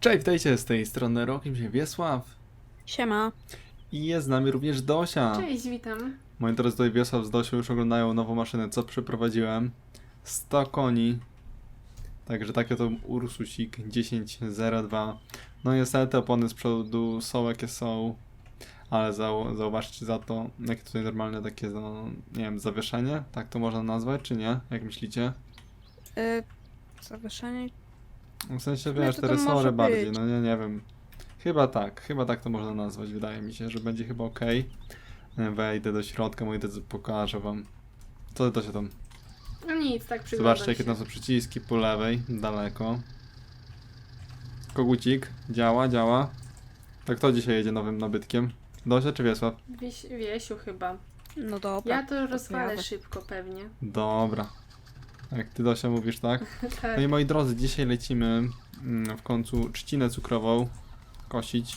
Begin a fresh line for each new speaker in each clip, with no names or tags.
Cześć, witajcie z tej strony Rokiem się Wiesław
Siema.
i jest z nami również Dosia.
Cześć, witam.
Moi drodzy, tutaj Wiesław z Dosią już oglądają nową maszynę, co przyprowadziłem. 100 koni. Także takie to Ursusik 1002. No niestety opony z przodu są jakie są, ale zau zauważcie za to, jakie tutaj normalne takie, no, nie wiem, zawieszenie, tak to można nazwać, czy nie? Jak myślicie?
Y, zawieszenie.
W sensie,
No
wiesz, te resory bardziej,
być.
no nie, nie wiem. Chyba tak, chyba tak to można nazwać, wydaje mi się, że będzie chyba ok. Wejdę do środka, moi drodzy, pokażę wam. Co to się tam?
No nic, tak przyglądam
Zobaczcie, jakie tam są przyciski po lewej, daleko. Kogucik, działa, działa. Tak kto dzisiaj jedzie nowym nabytkiem? Dosia czy Wiesław?
Wieś, Wiesiu chyba.
No dobra.
Ja to rozwalę szybko pewnie.
Dobra. Jak ty Dosia mówisz, tak?
tak.
No i moi drodzy, dzisiaj lecimy mm, w końcu trzcinę cukrową kosić.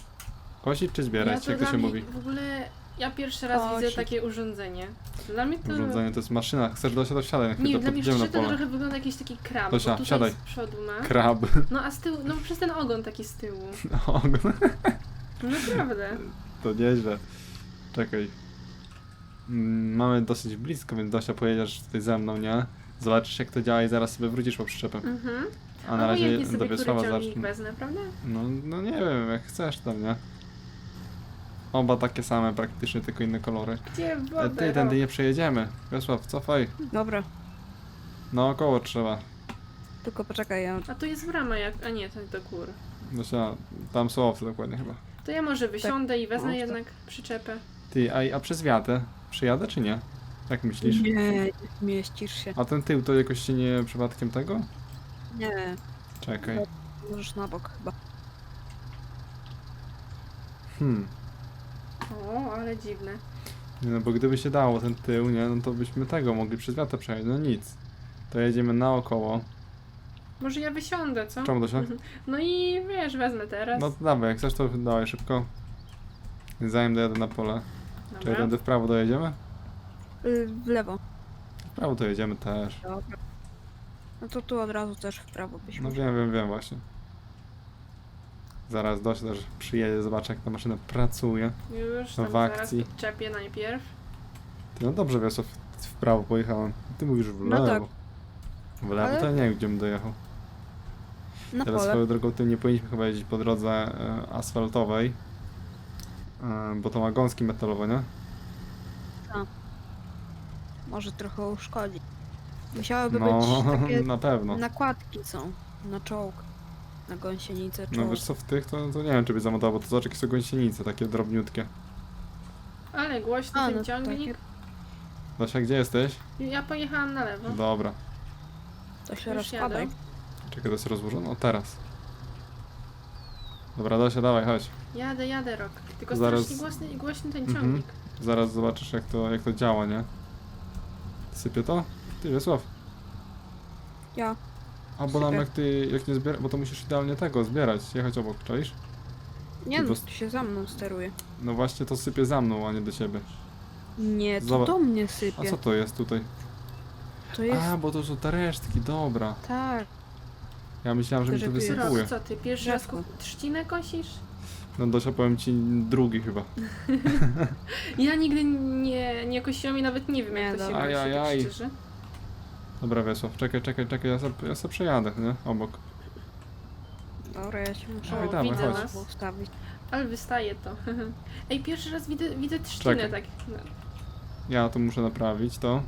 Kosić czy zbierać,
ja
jak to
dla
się
mnie
mówi?
W ogóle ja pierwszy raz widzę takie urządzenie. Dla mnie to...
Urządzenie to jest maszyna. Chcesz Dosia, to wsiadaj na
Nie,
chwilę,
dla mnie
podjedziemy na
szczerze to
pole.
trochę wygląda jakiś taki krab,
Tosia,
bo tutaj
wsiadaj.
z przodu ma.
Krab.
No a z tyłu, no przez ten ogon taki z tyłu.
Ogon.
No Naprawdę.
To nieźle. Czekaj. Mm, Mamy dosyć blisko, więc Dosia pojedziesz tutaj ze mną, nie? Zobaczysz jak to działa i zaraz sobie wrócisz po przyczepę.
Mhm.
A na razie do
sobie,
Wiesława zacznę.
wezmę, prawda?
No, no nie wiem, jak chcesz tam, nie? Oba takie same praktycznie, tylko inne kolory.
Gdzie
E,
wodę?
Ty, tędy nie przejedziemy. Wiesław, cofaj.
Dobra.
Naokoło trzeba.
Tylko poczekaj, ja...
A tu jest brama jak... A nie, to do gór.
Dosia, tam są owce dokładnie chyba.
To ja może wysiądę i wezmę
No,
jednak przyczepę.
Ty, a, a przez wiatę przyjadę czy nie? Jak myślisz?
Nie, nie mieścisz się.
A ten tył to jakoś się nie przypadkiem tego?
Nie,
Czekaj.
możesz na bok chyba.
Hmm.
O, ale dziwne.
Nie no, bo gdyby się dało ten tył, nie, no to byśmy tego mogli przez wiatr przejechać. No nic. To jedziemy naokoło.
Może ja wysiądę, co?
Czemu to się?
No i wiesz, wezmę teraz.
No to dawaj, jak chcesz to dawaj szybko. Zanim dojadę na pole. Czy
Dobra.
tędy w prawo dojedziemy?
Y, w lewo.
W prawo to jedziemy też.
Dobra. No to tu od razu też w prawo byś
No wiem, wiem, wiem właśnie. Zaraz Dosia też przyjedzie, zobaczy jak ta maszyna pracuje.
Już tam
w
zaraz
akcji.
podczepię najpierw.
Ty, no dobrze Wiesław, w prawo pojechałem. Ty mówisz w
No
lewo.
tak.
W lewo
Ale-
to ja nie wiem gdzie bym dojechał.
Na
Teraz
pole.
swoją drogą tym nie powinniśmy chyba jeździć po drodze e, asfaltowej. E, bo to ma gąski metalowe, nie?
Może trochę uszkodzi. Musiałyby
No,
być takie
na pewno.
nakładki są. Na czołg. Na gąsienicę
No
czołg.
wiesz co, w tych to, to nie wiem czy by zamontował, bo to zobacz jakie są gąsienice, takie drobniutkie.
Ale głośny
A,
ten
no
ciągnik.
Dosia, gdzie jesteś?
Ja pojechałam na lewo.
Dobra.
To się
Już
rozkładaj.
Czekaj, to jest rozłożone? O, teraz. Dobra, Dosia, dawaj, chodź.
Jadę, jadę rok. Tylko
Zaraz-
strasznie głośny, głośny ten
Mhm.
ciągnik.
Zaraz zobaczysz jak to, jak to działa, nie? Sypie to? Ty, Wiesław.
Ja.
A bo nam
Sypie.
jak ty, jak nie zbiera, bo to musisz idealnie tego zbierać, jechać obok, czaisz?
Nie
Ty
no,
dos-
tu się za mną steruje.
No właśnie to sypie za mną, a nie do ciebie.
Nie, to
Zobacz-
do mnie
A
sypie.
co to jest tutaj?
To jest...
A, bo to są te resztki, dobra.
Tak.
Ja myślałem, że mi
To, że
wysypuje.
Rok, co ty, pierwszy raz ku- trzcinę kosisz?
No Dosia, powiem ci drugi chyba.
Ja nigdy nie, nie kosiłam i nawet nie wiem
Nie,
jak to się kosi,
Ajajaj.
tak szczerze.
Dobra Wiesław, czekaj, czekaj, czekaj, ja sobie, ja sobie przejadę, nie? Obok.
Dobra, ja się muszę
Dawaj,
O,
dawaj,
widzę
chodź.
was.
ustawić.
Ale wystaje to. Ej, pierwszy raz widzę, widzę trzcinę
Czekaj.
tak.
Ja to muszę naprawić, to.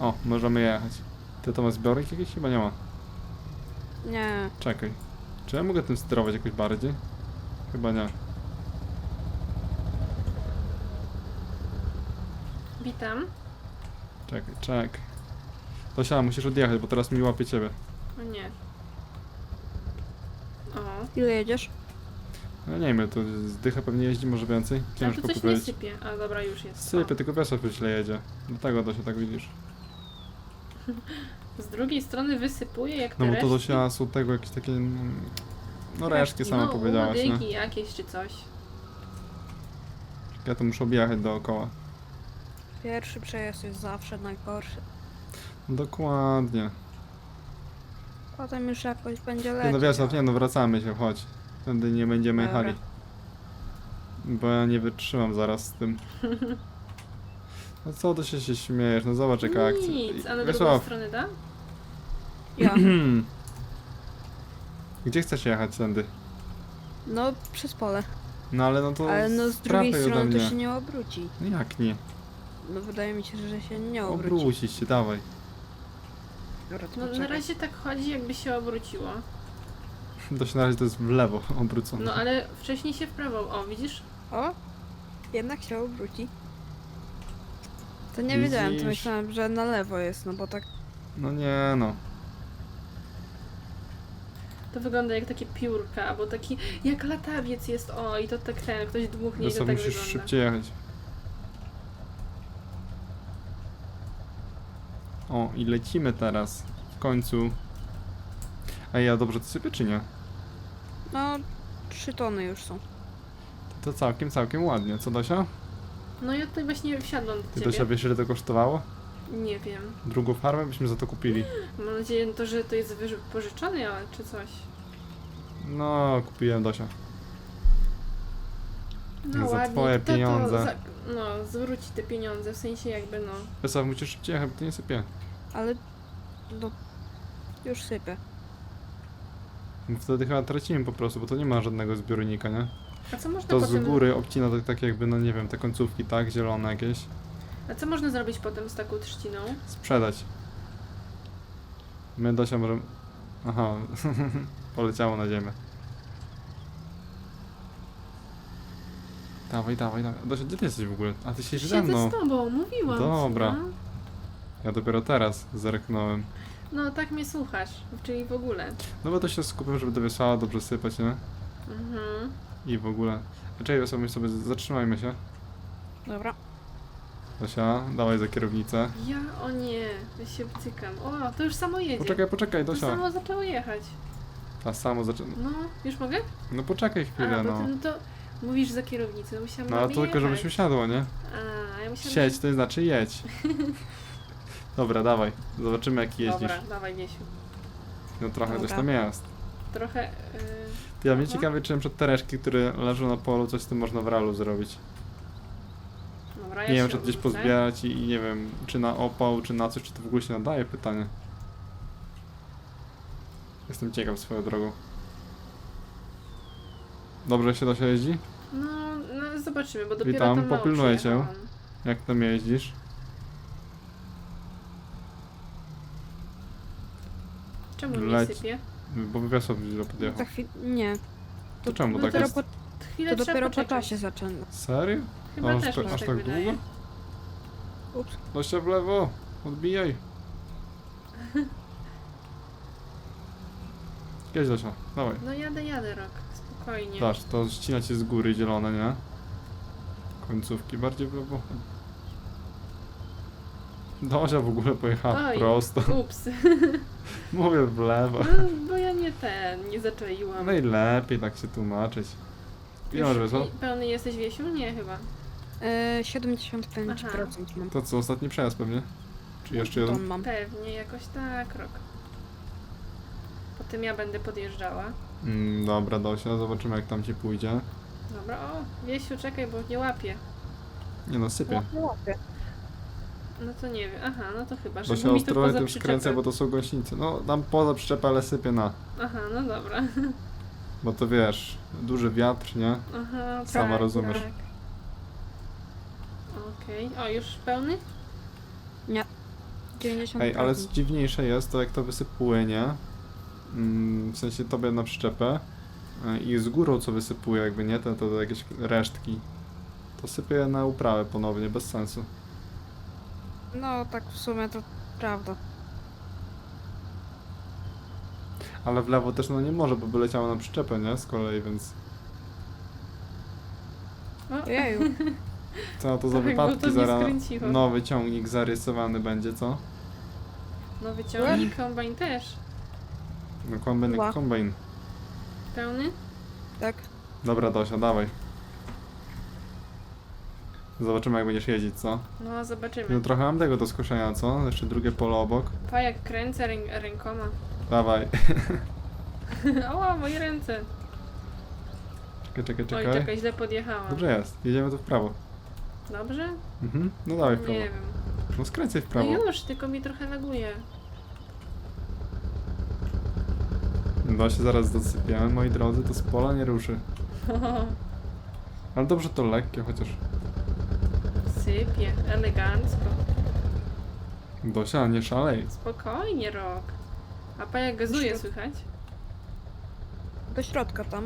O, możemy jechać. Ty to ma zbiornik jakiś? Chyba nie ma.
Nie,
Czekaj. Czy ja mogę tym sterować jakoś bardziej? Chyba nie.
Witam.
Czekaj, czekaj. Dosia, musisz odjechać, bo teraz mi łapie ciebie.
O nie. O.
ile jedziesz?
No nie wiem, to z dycha pewnie jeździ, może więcej.
A
Ciężko
tu coś nie
powiedzieć.
sypie. A dobra, już jest.
Sypie, tylko Wiesław źle jedzie. Dlatego Dosia tak widzisz.
Z drugiej strony wysypuje jak
No
te
bo to
resztki.
Dosia są tego jakieś takie... mm, No resztki sama
no,
powiedziałaś, nie?
łodygi jakieś czy coś.
Ja to muszę objechać dookoła.
Pierwszy przejazd jest zawsze najgorszy.
Dokładnie.
Potem już jakoś będzie
Nie
lecieć.
no Wiesław, nie no wracamy się, chodź. Wtedy nie będziemy
Dobra.
jechali. Bo ja nie wytrzymam zaraz z tym. No co ty się, się śmiejesz? No zobacz jaka akcja.
Nic, a na drugą stronę da?
Ja.
gdzie chcesz jechać tędy?
No, przez pole.
No ale no to
Ale no z
prawej
drugiej
ode
strony to
mnie.
się nie obróci.
No Jak nie?
No wydaje mi się, że się nie obróci.
Obrócić się, dawaj.
Dobra, to
No na
poczekaj.
razie tak chodzi, jakby się obróciło.
To się na razie to jest w lewo obrócone.
No ale wcześniej się w prawo. O, widzisz?
O! Jednak się obróci. To nie wiedziałem, to myślałem, że na lewo jest, no bo tak...
No nie no.
To wygląda jak takie piórka, albo taki. Jak latawiec jest, o, i to tak ten, ktoś dmuchnie i to tak
musisz
wygląda.
szybciej jechać. O, i lecimy teraz. W końcu. A ja dobrze to sypię czy nie?
No, trzy tony już są.
To całkiem, całkiem ładnie. Co Dosia?
No ja tutaj właśnie wsiadłam do
Ty
ciebie.
Dosia wiesz ile to kosztowało?
Nie wiem.
Drugą farmę byśmy za to kupili.
Mam nadzieję to, że to jest wypożyczone, ale czy coś.
No, kupiłem Dosia.
No
Za
ładnie.
twoje
to,
pieniądze.
To za, no, zwróci te pieniądze, w sensie jakby no.
Wiesław, musisz szybciej jechać, bo to nie sypie.
Ale... No... Już sypię.
No Wtedy chyba tracimy po prostu, bo to nie ma żadnego zbiornika, nie?
A co można
To z
potem...
góry obcina tak, tak jakby, no nie wiem, te końcówki, tak? Zielone jakieś.
A co można zrobić potem z taką trzciną?
Sprzedać. My możemy... Aha, poleciało na ziemię. Dawaj, dawaj, dawaj. Dosia, gdzie ty jesteś w ogóle? A ty siedzisz ze
Siedzę
mną.
z tobą, mówiłam
Dobra.
Ci, no.
Ja dopiero teraz zerknąłem.
no tak mnie słuchasz, czyli w ogóle.
No bo to się skupiam, żeby do Wiesława dobrze sypać, nie?
Mhm.
I w ogóle. Czekaj, my sobie zatrzymajmy się.
Dobra.
Dosia, dawaj za kierownicę.
Ja, o nie, ja się cykam. O, to już samo jedzie.
Poczekaj, poczekaj,
to
Dosia.
samo zaczęło jechać.
Ta samo zaczyna.
No, już mogę?
No poczekaj chwilę,
A, bo
no.
ty, no to mówisz za kierownicą, musiałam
No a to tylko żebyś usiadło, nie?
A, ja musiałam...
Siedź, to znaczy jedź. Dobra, dawaj. Zobaczymy jak jeździsz.
Dobra, dawaj Wiesiu.
No trochę coś
Dobra.
tam jest.
Trochę... Yy...
Ja mnie
Aha.
ciekawie, czy przed te resztki, które leżą na polu, coś z tym można w realu zrobić.
Dobra, ja
nie wiem, czy gdzieś pozbierać i, i nie wiem, czy na opał, czy na coś, czy to w ogóle się nadaje, pytanie. Jestem ciekaw swoją drogą. Dobrze się da się jeździ?
No, no zobaczymy, bo dopiero
Witam,
tam
popilnuję cię. Jak tam jeździsz?
Czemu nie sypie?
Bo Wiesław źle
Za
podjechał.
chwilę... Nie.
To czemu
no
tak
dopiero
jest?
po,
Chwilę
to
trzeba
dopiero po
poczekać.
czasie zaczyna.
Serio?
Chyba
aż
też
tak-
mi się
aż
tak
tak
wydaje.
długo?
Ups.
Dosia w lewo! Odbijaj! Jedź Dosia, dawaj.
No jadę, jadę rok, spokojnie.
Dasz, to ścina cię z góry zielone, nie? Końcówki bardziej w lewo. Dosia w ogóle pojechała
Oj.
prosto.
Ups,
Mówię w lewo.
no, bo ja nie ten, nie zaczaiłam.
Najlepiej tak się tłumaczyć. Ile masz
Już i- Pełny jesteś Wiesiu? Nie chyba.
E, 75%
Aha.
mam.
To co, ostatni przejazd pewnie? Czy jeszcze jeden?
Mam.
Pewnie jakoś tak rok. Potem ja będę podjeżdżała.
Mm, dobra Dosia, zobaczymy jak tam ci pójdzie.
Dobra, o, Wiesiu, czekaj, bo nie łapię.
Nie no, sypie.
No to nie wiem, aha, no to chyba, że
Dosia
mi tu
ostrożnie
poza
tym skręca,
przyczepę.
bo to są gąsienice. No, dam poza przyczepę, ale sypie na.
Aha, no dobra.
Bo to wiesz, duży wiatr, nie?
Aha,
Sama
tak,
rozumiesz.
Tak. Okej, o, już pełny?
90%.
Ej, ale dziwniejsze jest to, jak to wysypuje, nie? Mm, w sensie tobie na przyczepę y, i z górą co wysypuje, jakby nie, to, to jakieś resztki. To sypie na uprawę ponownie, bez sensu.
No tak w sumie to prawda.
Ale w lewo też no nie może, bo by leciało na przyczepę, nie? Z kolei, więc
O,
Ojeju.
co to za
Tak, bo to
wypadki
mnie
zaraz
skręciło.
nowy ciągnik zarysowany będzie, co?
nowy ciągnik, kombajn też.
No kombajn,
Ła.
kombajn.
Pełny?
Tak.
Dobra Dosia, dawaj. Zobaczymy jak będziesz jeździć, co?
No,
No
zobaczymy.
trochę mam tego do skoszenia, co? Jeszcze drugie pole obok.
Pa, jak kręcę ręk rękoma.
Dawaj.
o, moje ręce.
Czekaj, czekaj,
Oj,
czekaj.
czekaj, źle podjechałam.
Dobrze jest. Jedziemy tu w prawo.
Dobrze?
Mhm. No dawaj w
Nie
prawo.
wiem.
No skręcaj w
No
prawo.
już, tylko mi trochę laguje.
No się zaraz dosypiemy, moi drodzy, to z pola nie ruszy. Ale dobrze to lekkie, chociaż.
Sypie, elegancko.
Dosia, nie szalej.
Spokojnie, rok. A pa jak gazuje,
Środ-
słychać?
Do środka tam.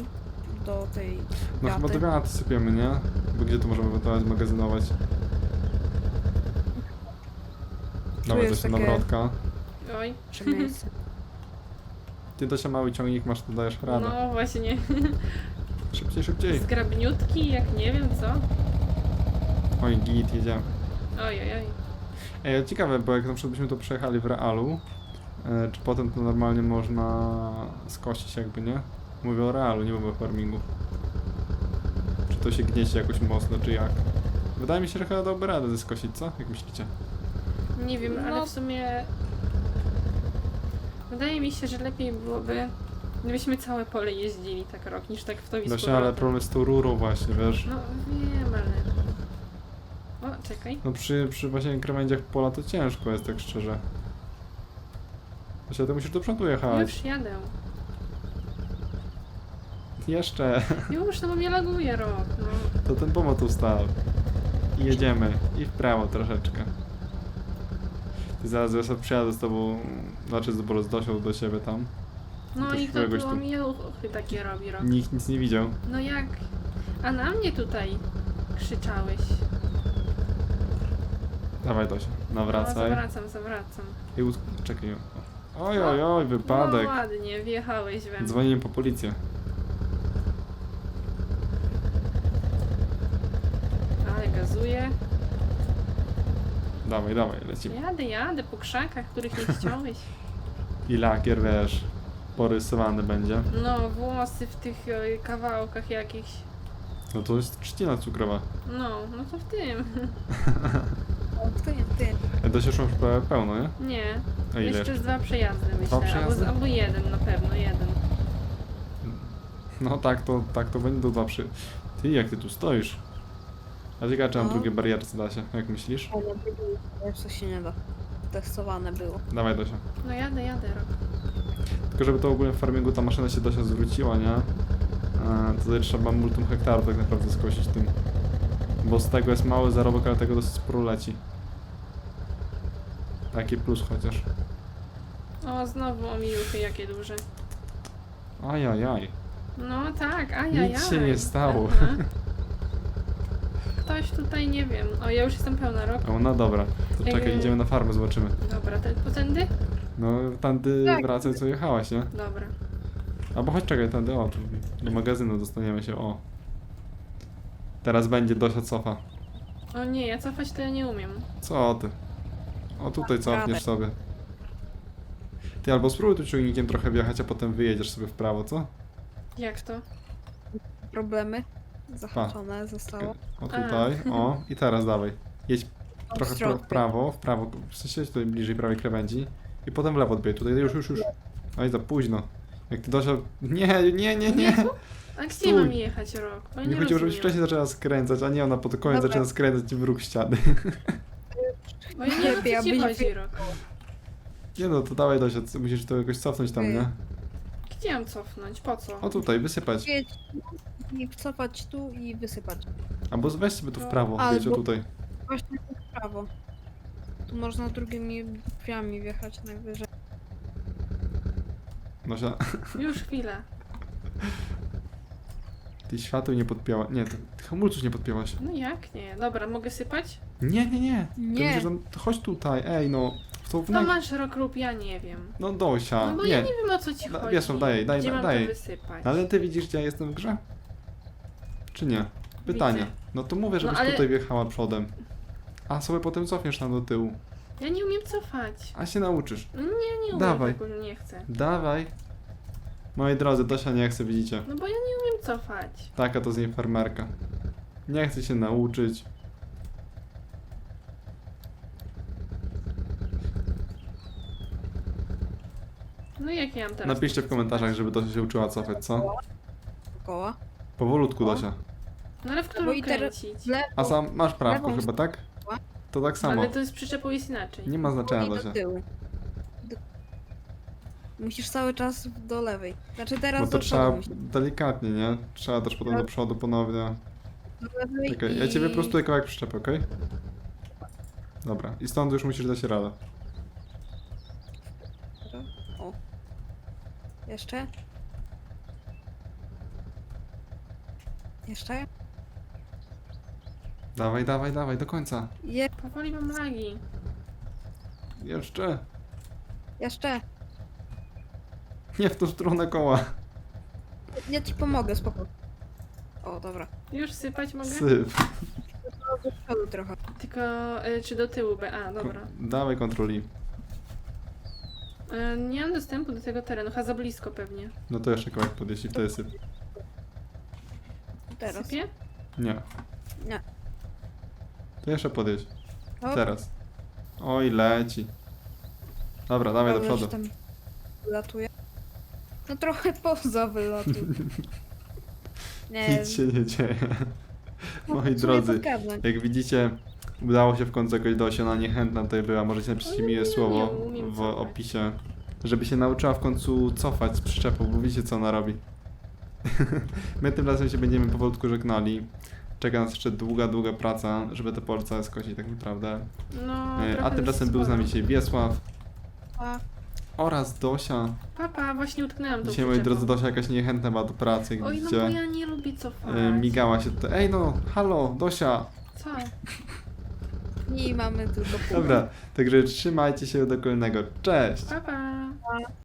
Do tej
No chyba do wiaty sypiemy, nie? Bo gdzie to możemy ewentualnie zmagazynować? Dawaj,
jest
Dosia,
takie-
nawrotka.
Oj.
Trzy miejsce.
Ty Dosia mały ciągnik masz, to dajesz radę.
No właśnie.
Szybciej, szybciej.
Zgrabniutki, jak nie wiem co.
Oj, git, jedziemy.
Oj, oj, oj.
Ej, ale ciekawe, bo jak na przykład byśmy to przejechali w realu, e, czy potem to normalnie można skosić jakby, nie? Mówię o realu, nie mówię o farmingu. Czy to się gnieści jakoś mocno, czy jak? Wydaje mi się, że chyba dałby radę ze skosić, co? Jak myślicie?
Nie wiem, ale
No.
w sumie... Wydaje mi się, że lepiej byłoby, gdybyśmy całe pole jeździli tak rok, niż tak w to i z
Dosia, ale
powrotem.
problem z tą rurą właśnie, wiesz?
No wiem, ale... Czekaj.
No przy, przy właśnie krawędziach pola to ciężko jest, tak szczerze. Dosia, ty musisz do przodu jechać.
Już jadę.
Jeszcze.
Już, no bo mnie laguje rok, no.
To ten pomoc ustaw. I jedziemy. I w prawo troszeczkę. Ty zaraz ja sobie przyjadę z tobą, znaczy z, z Dosią do siebie tam.
No
To
i kto
któregoś
tu omijaluchy takie robi rok?
Nikt nic nie widział.
No jak? A na mnie tutaj krzyczałeś.
Dawaj Dosia,
No,
nawracaj.
zawracam, zawracam.
I ut... Czekaj. Oj, oj, oj, wypadek.
No ładnie, wjechałeś we mnie.
Dzwoniłem po policję.
Ale gazuję.
Dawaj, dawaj, lecimy.
Jadę, jadę po krzakach, których nie chciałeś.
I lakier, wiesz, porysowany będzie.
No, włosy w tych e, kawałkach jakichś.
No to jest trzcina cukrowa.
No, no to w tym.
O, Ty, ty.
Dosia już masz prawie pełno, nie?
Nie.
A ile?
Jeszcze z dwa przejazdy myślę. Albo,
przejazdy?
albo jeden na pewno, jeden.
No tak, to tak to będzie do dwa przy... Ty, jak ty tu stoisz? A ciekawe, czy na
No.
drugie barierce da się, jak myślisz?
O, no, Jeszcze się nie da. Testowane było.
Dawaj Dosia.
No jadę, jadę rok.
Tylko żeby to ogólnie w farmingu ta maszyna się Dosia zwróciła, nie? E, To tutaj trzeba multum hektarów tak naprawdę skosić tym. Bo z tego jest mały zarobek, ale tego dosyć sporo leci. Taki plus chociaż.
O, znowu omijuchy jakie duże.
Ajajaj.
No tak, ajajaj.
Nic się nie stało.
Aha. Ktoś tutaj, nie wiem. O, ja już jestem pełna rok.
O, no dobra. To czekaj,
Ej.
idziemy na farmę, zobaczymy.
Dobra, te, potędy?
No, tamty
Tak.
wracaj, co jechałaś, nie?
Dobra.
Albo chodź, czekaj, tędy, o, tu do magazynu dostaniemy się, o. Teraz będzie Dosia cofa.
O nie, ja cofać to ja nie umiem.
Co ty? O, tutaj cofniesz sobie. Ty albo spróbuj tu ciągnikiem trochę wjechać, a potem wyjedziesz sobie w prawo, co?
Jak to?
Problemy zahaczone zostało.
O, tutaj, o. I teraz dawaj. Jedź trochę w, pra-
środkiem.
w prawo, w prawo, w sensie tutaj bliżej prawej krawędzi. I potem w lewo odbij, tutaj już, już, już. No i za późno. Jak ty Dosia... Nie, nie, nie, nie.
A gdzie mam jechać rok? Ja
Nie
nie
chodziło, żebyś wcześniej zaczęła skręcać, a nie ona pod koniec
Dobra.
zaczyna skręcać w róg ściany.
Bo ja nie wiem, co ci
aby nie
chodzi, rok.
Nie no, to dawaj Dosia, c- musisz to jakoś cofnąć tam, nie?
Gdzie mam cofnąć? Po co?
O tutaj, wysypać.
Jedź i cofać tu i wysypać.
Albo weź sobie tu w prawo,
Albo-
jedź o tutaj.
Właśnie tu w prawo. Tu można drugimi drzwiami wjechać najwyżej.
Dosia, No
Już chwilę.
ty świateł nie podpięła. Nie, ty, hamulców nie podpięłaś.
No jak nie? Dobra, mogę sypać?
Nie, nie, nie. Ty
Nie.
musisz tam, chodź tutaj, ej no. W tą wnęk...
masz rok lub ja nie wiem.
No Dosia,
No bo
nie.
ja nie wiem o co ci
Da-
chodzi.
Wiesz, no, daj, daj,
Gdzie mam
daj.
to wysypać?
Ale ty widzisz, gdzie ja jestem w grze? Czy nie? Pytanie.
Widzę.
No to mówię, żebyś
ale-
tutaj wjechała przodem. A sobie potem cofniesz tam do tyłu.
Ja nie umiem cofać.
A się nauczysz.
No Nie, nie umiem,
Dawaj.
tak nie chcę.
Dawaj. Moi drodzy, Dosia nie chce, widzicie.
No bo ja nie umiem cofać.
Taka to z niej farmerka. Nie chce się nauczyć.
No i jak ja mam teraz?
Napiszcie w komentarzach, żeby Dosia się uczyła cofać, co?
Koła.
Powolutku. Dosia.
No ale w
Bo
którą
i teraz-
kręcić?
W lewo.
A sam masz prawko
Lewą
chyba, tak? To tak samo.
Ale to jest przyczepą jest inaczej.
Nie ma znaczenia,
i do
Dosia.
tyłu. Musisz cały czas do lewej. Znaczy teraz
Bo to
do
trzeba
przodu musisz.
delikatnie, nie? Trzeba też potem do przodu ponownie.
Do lewej
Czekaj,
i...
ja cię wyprostuję kawałek przyczepy, okej? Dobra, i stąd już musisz dać radę.
O. Jeszcze? Jeszcze?
Dawaj, dawaj, dawaj, do końca.
Je...
Powoli mam lagi.
Jeszcze.
Jeszcze?
Nie w tą stronę koła.
Ja ci pomogę, spoko. O, dobra.
Już sypać mogę?
Syp.
Do przodu trochę.
Tylko y, czy do tyłu B? A, dobra.
Dawaj kontroli.
Y, nie mam dostępu do tego terenu, chyba za blisko pewnie.
No to jeszcze kawałek podjeść i wtedy syp.
Teraz.
Sypie?
Nie.
Nie.
To jeszcze podjeść.
Hop.
Teraz. Oj, leci. Dobra, dawaj do
Dobra,
przodu.
tam wylatuje. No trochę poza. Nie
Nic się nie dzieje.
no,
Moi
w sumie
drodzy, jak widzicie, udało się w końcu jakoś dojść. Ona niechętna tutaj była. Możecie napisać
Ale
miłe
nie,
słowo
nie umiem
w
cofać.
opisie, żeby się nauczyła w końcu cofać z przyczepą, bo wiecie co ona robi. My tym razem się będziemy powolutku żegnali. Czeka nas jeszcze długa, długa praca, żeby te polce skosić tak naprawdę.
No,
E, A
trochę
tymczasem był z nami dzisiaj Wiesław oraz Dosia.
Papa, właśnie utknęłam tą
Dzisiaj, moi drodzy, Dosia jakaś niechętna była do pracy, jak
Oj, no bo ja nie lubię cofać.
E, Migała się tutaj. Ej no, halo, Dosia!
Co?
I mamy tylko pół.
Dobra, także trzymajcie się do kolejnego. Cześć!
Papa.